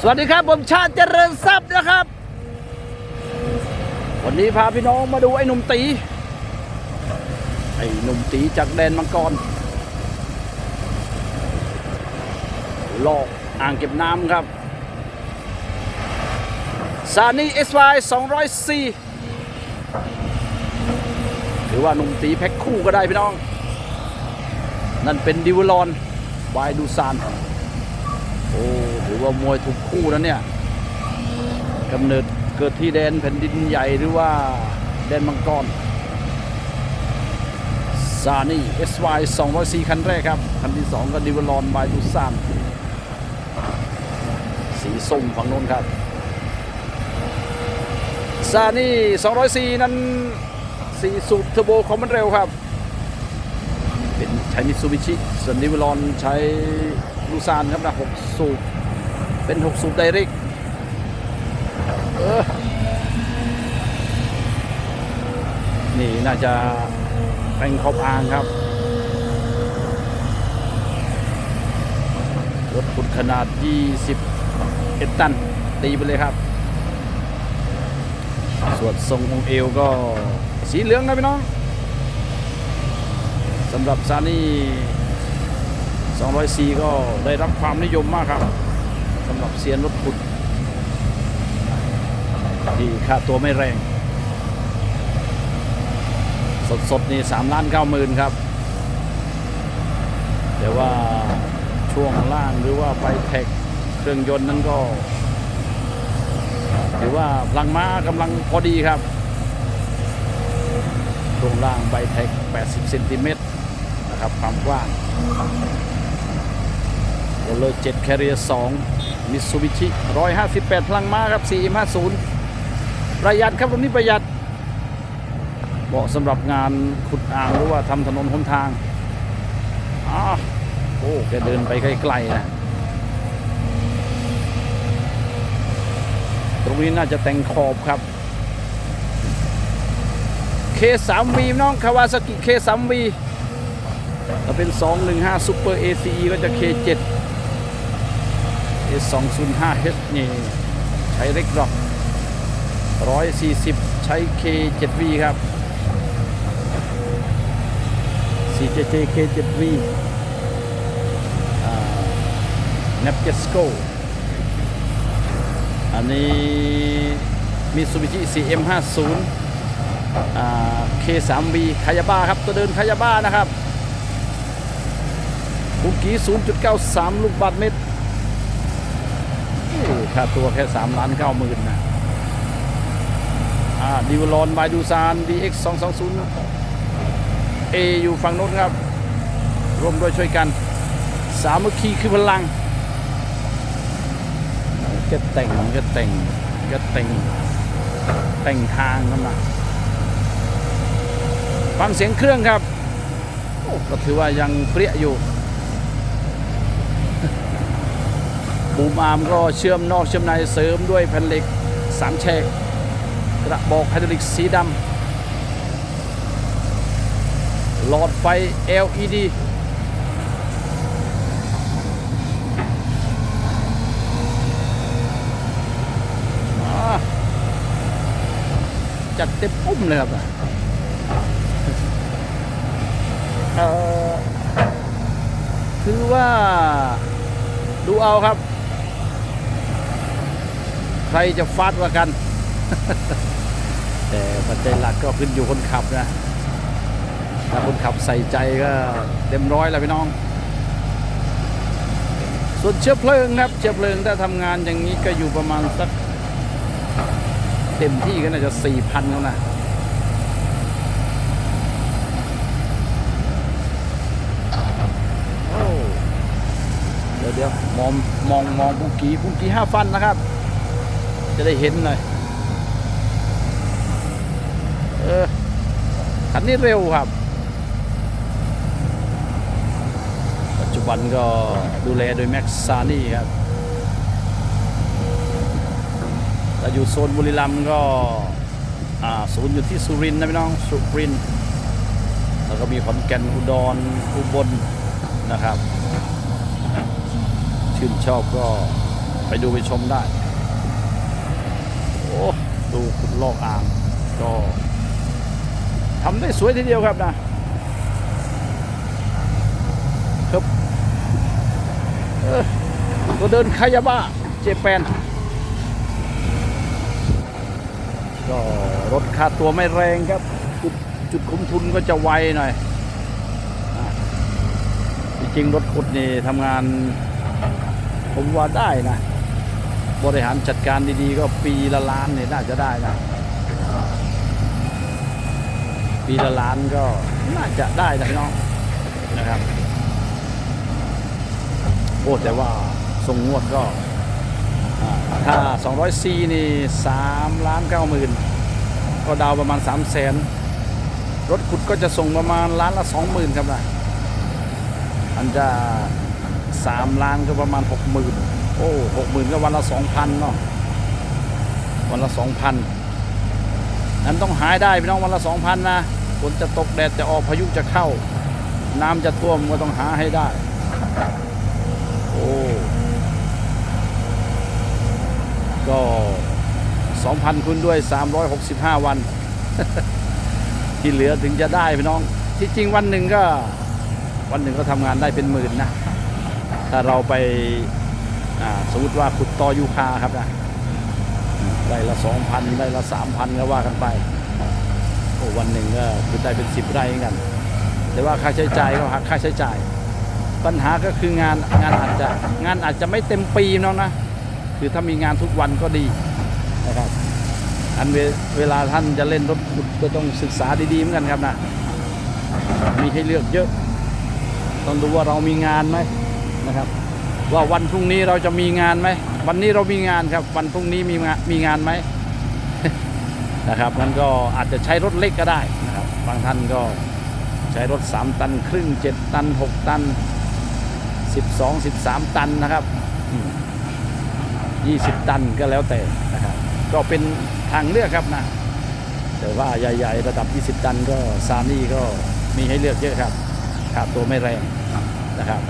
สวัสดีครับ ผมชาติเจริญทรัพย์นะครับ วันนี้พาพี่น้องมาดูไอ้หนุ่มตี ไอ้หนุ่มตีจากแดนมังกรลอกอ่างเก็บน้ำครับซานี่ SY 204ถือว่าหนุ่มตีแพ็คคู่ก็ได้พี่น้อง นั่นเป็นดิวลอนวายดูซานโอ้ ถือว่ามวยถูกคู่นะเนี่ยกำเนิดเกิดที่แดนแผ่นดินใหญ่หรือว่าแดนมังกรซานี่ SY 204 คันแรกครับ คันที่ 2 ก็ดิวลอนบายดูซานสีส้มฝั่งโน้นครับซานี่ 204 นั้นสีสูบเทอร์โบคอมมันเร็วครับ เป็นใช้มิตซูบิชิส่วนดิวลอนใช้ลูซานครับนะ6สูบ เป็น6สูบไดเรกนี่น่าจะเป็นขอบอ่างครับ รถขุดขนาด20เอ็ดตัน ตีไปเลยครับ ส่วนทรงของเอวก็สีเหลืองนะพี่น้องสำหรับซานี่204 ก็ได้รับความนิยมมากครับ สำหรับเซียนรถขุดที่ค่าตัวไม่แรง สดๆนี่3ล้าน9หมื่นครับ แต่ว่าช่วงล่างหรือว่าไฟแท็กเครื่องยนต์นั้นก็ถือว่าพลังม้ากำลังพอดีครับช่วงล่างไบแท็ก 80 เซนติเมตรนะครับความกว้างโรลเลอร์7 Carrier 2 มิตซูบิชิ158 พลังม้าครับ450 ประหยัดครับตรงนี้ประหยัดเหมาะสำหรับงานขุดอ่างหรือว่าทำถนนหนทางอ้าโอ้แกเดินไปไกลๆนะตรงนี้น่าจะแต่งขอบครับ K3V น้องคาวาซากิ K3V ถ้าเป็น 215 Super ACE ก็จะ K7 S205H นี่ใช้เล็กดรอป140 ใช้ K7V ครับ 4JJ K7V อ่า Napgesco อันนี้ Mitsubishi CM50 อ่า K3V คายาบ้าครับ ตัวเดินคายาบ้านะครับบุกี้0.93 ลูกบาทเมตร ค่าตัวแค่3ล้าน9หมื่นนะดิวลอนบายดูซาน DX 220 A อยู่ฝั่งโน้นครับ ร่วมด้วยช่วยกัน สามัคคีคือพลังก็แต่งก็แต่งก็แต่งแต่งทางกันนะฟังเสียงเครื่องครับก็ถือว่ายังเปรี้ยอยู่ บูมอาร์มก็เชื่อมนอกเชื่อมในเสริมด้วยแผ่นเหล็กสามแฉกกระบอกไฮดรอลิกสีดำหลอดไฟ LED จัดเต็มปุ้มเลยครับคือว่าดูเอาครับ รจะฟาดกว่ากัน แต่ปัจจัยหลักก็ขึ้นอยู่คนขับนะถ้าคนขับใส่ใจก็เต็มร้อยแล้วพี่น้อง ส่วนเชื้อเพลิงครับ เชื้อเพลิงถ้าทำงานอย่างนี้ก็อยู่ประมาณสักเต็มที่ก็น่าจะสี่พันแล้วนะเดี๋ยวเดี๋ยวมองมองมองบุกี้บุกี้ห้าฟันนะครับ จะได้เห็นหน่อยเออคันนี้เร็วครับ ปัจจุบันก็ดูแลโดยแม็กซานี่ครับแต่อยู่โซนบุรีรัมย์ก็อ่าศูนย์อยู่ที่สุรินทร์นะพี่น้องสุรินทร์แล้วก็มีขอนแก่นอุดรอุบลนะครับ ชื่นชอบก็ไปดูไปชมได้ อ้ดูขุดลอกอ่างก็ทำได้สวยทีเดียวครับนะครับก็เดินคายาบ้าเจแปนก็รถค่าตัวไม่แรงครับ จุดจุดคุ้มทุนก็จะไวหน่อยจริงรถขุดนี่ทำงาน ผมว่าได้นะ บริหารจัดการดีๆ ก็ปีละล้านเนี่ยน่าจะได้นะ ปีละล้านก็น่าจะได้นะพี่น้องนะครับโอ้แต่ว่าส่งงวดก็ถ้า 200C นี่3ล้าน9หมื่นก็ดาวประมาณ 3 0 0แสนรถขุดก็จะส่งประมาณล้านละ 20,000 ครับนะอันจะ 3 ล้านก็ประมาณ 60,000 โอ้60,000ก็วันละ2,000เนาะวันละ2,000นั้นต้องหายได้พี่น้องวันละ2,000นนะฝนจะตกแดดจะออกพายุจะเข้า น้ำจะท่วมก็ต้องหาให้ได้ โอ้ก็2,000คูณด้วย365วัน ที่เหลือถึงจะได้พี่น้อง ที่จริงวันหนึ่งก็ วันหนึ่งก็ทำงานได้เป็นหมื่นนะ ถ้าเราไป สมมติว่าขุดตอยูคาครับนะได้ละ2,000ได้ละ3,000ก็ว่ากันไปโอ้วันหนึ่งก็ขุดได้เป็น10ไร่เหมือนกัน แต่ว่าค่าใช้จ่ายก็หักค่าใช้จ่าย ปัญหาก็คืองานงานอาจจะงานอาจจะไม่เต็มปีน้องนะ คือถ้ามีงานทุกวันก็ดีนะครับอันเวเวลาท่านจะเล่นรถขุดก็ต้องศึกษาดีๆเหมือนกันครับนะมีให้เลือกเยอะ ต้องดูว่าเรามีงานไหมนะครับ ว่าวันพรุ่งนี้เราจะมีงานไหมวันนี้เรามีงานครับ วันพรุ่งนี้มีงานมีงานไหมนะครับมันก็อาจจะใช้รถเล็กก็ได้นะครับบางท่านก็ใช้รถ 3 ตันครึ่ง 7 ตัน 6 ตัน 12 13 ตันนะครับ 20 ตันก็แล้วแต่นะครับ ก็เป็นทางเลือกครับนะ แต่ว่าใหญ่ๆ ระดับ 20 ตันก็ซานี่ก็มีให้เลือกเยอะครับค่าตัวไม่แรงนะครับ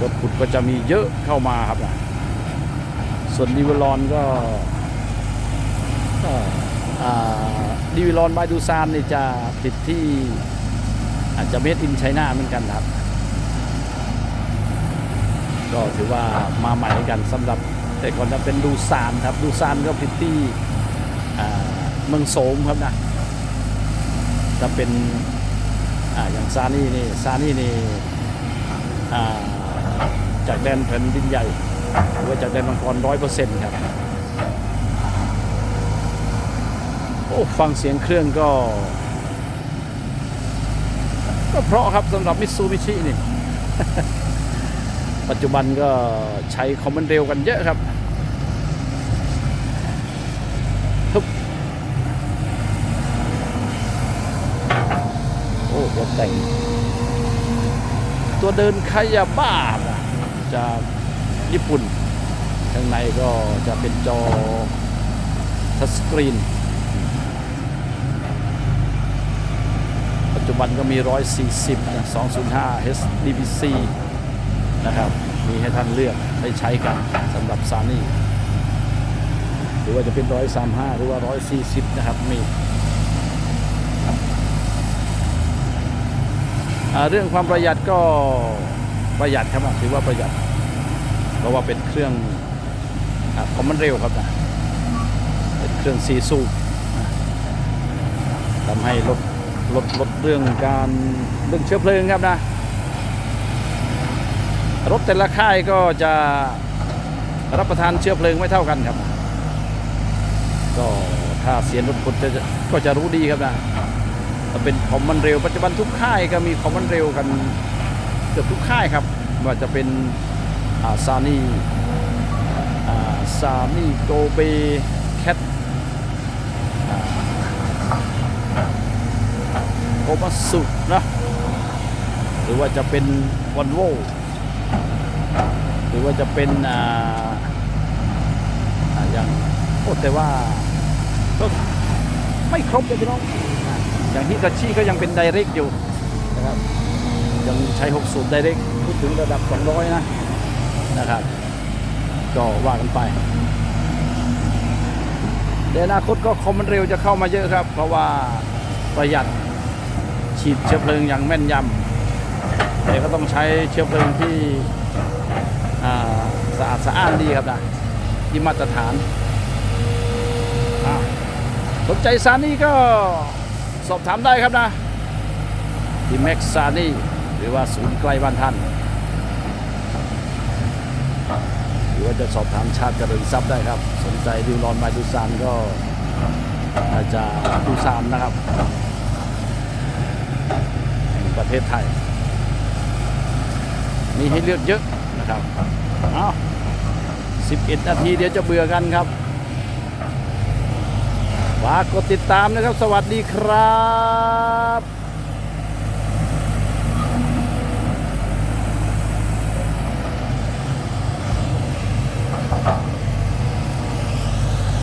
รถขุดก็จะมีเยอะเข้ามาครับนะส่วนดิวลอนก็ก็อ่าดิลอนบายดูซานนี่จะผลิตที่อาจจะเมดอินไชน่าเหมือนกันครับ ก็ถือว่ามาใหม่กันสำหรับแต่ก่อนจะเป็นดูซานครับดูซานก็ผลิตที่เมืองโสมครับนะจะเป็นออย่างซานี่นี่ซานี่นี่ แดนแผ่นดินใหญ่ หรือว่าจากแดนมังกรร้อยเปอร์เซ็นต์ครับ โอ้ฟังเสียงเครื่องก็ ก็เพราะครับสำหรับมิตซูบิชินี่ ปัจจุบันก็ใช้คอมมานด์เร็วกันเยอะครับโอ้รถแต่ง ตัวเดินคายาบ้า จากญี่ปุ่น ข้างในก็จะเป็นจอทัชสกรีน ปัจจุบันก็มี 140นะ205 HDBC นะครับ มีให้ท่านเลือกได้ใช้กันสำหรับซานี่หรือว่าจะเป็น 135 หรือว่า 140 นะครับ มีเรื่องความประหยัดก็ประหยัดครับถือว่าประหยัด เพราะว่าเป็นเครื่องคอมมันเร็วครับนะเป็นเครื่องซีซูทำให้ลดลดลดเรื่องการเรื่องเชื้อเพลิงครับนะ รถแต่ละค่ายก็จะรับประทานเชื้อเพลิงไม่เท่ากันครับ ก็ถ้าเสียนรถคุณจะก็จะรู้ดีครับนะถ้าเป็นคอมมันเร็วปัจจุบันทุกค่ายก็มีคอมมันเร็วกันเกือบทุกค่ายครับว่าจะเป็น ซานี่ซานี่โกเบแคทโอมาสุนะ หรือว่าจะเป็นวันโวหรือว่าจะเป็นอ่าอย่างโอ้แต่ว่าก็ไม่ครบเลยพี่น้องอ่าอย่างฮิตาชิก็ยังเป็นไดเรกอยู่นะครับยังใช้ 60 ไดเรกพูดถึงระดับ 200 นะ นะครับ ก็ว่ากันไปในอนาคตก็คอมมันเร็วจะเข้ามาเยอะครับ เพราะว่าประหยัดฉีดเชื้อเพลิงอย่างแม่นยำแต่ก็ต้องใช้เชื้อเพลิงที่สะอาดสะอ้านดีครับนะที่มาตรฐานสนใจซานี่ก็สอบถามได้ครับนะที่แม็กซานี่หรือว่าศูนย์ใกล้บ้านท่าน หรือว่าจะสอบถามชาติเจริญทรัพย์ได้ครับ สนใจดิวรอนไมดูซานก็อาจจะดูซานนะครับแห่งประเทศไทย มีให้เลือกเยอะนะครับเอา11 นาทีเดี๋ยวจะเบื่อกันครับฝากกดติดตามนะครับ สวัสดีครับ